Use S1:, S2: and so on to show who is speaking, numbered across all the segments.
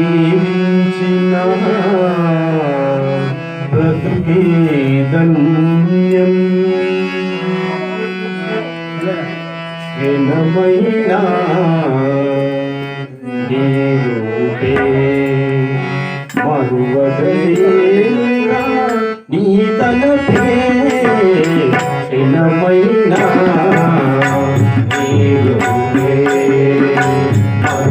S1: సీవించిన బ్రతికేదన్యం ఎనమైనా నీరుపే మరువదలేనా నీ తలపే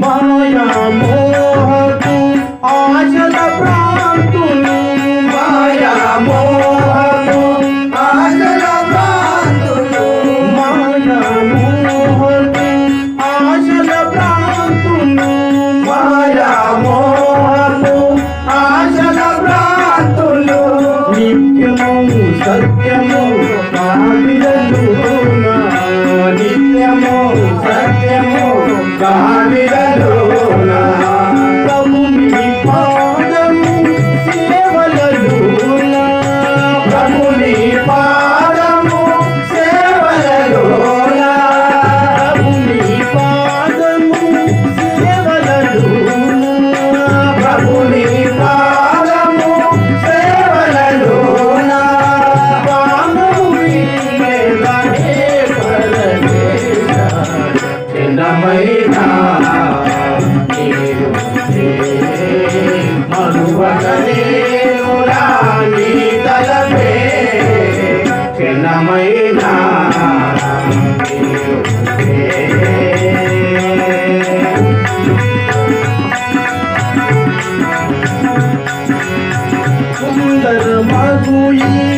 S1: মায়া মোহ আজ প্রাণ তুমি तर मागुई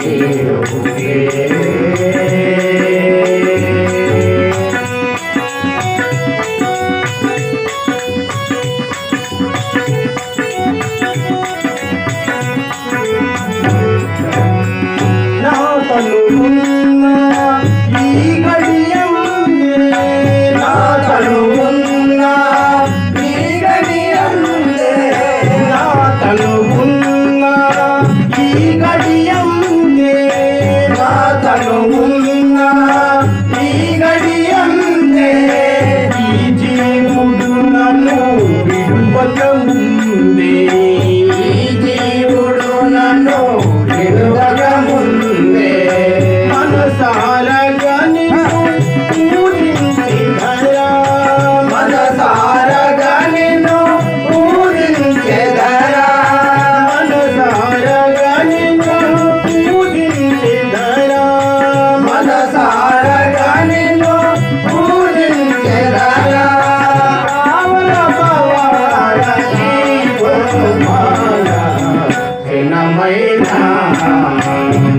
S1: ke 爱老虎油 Thank you.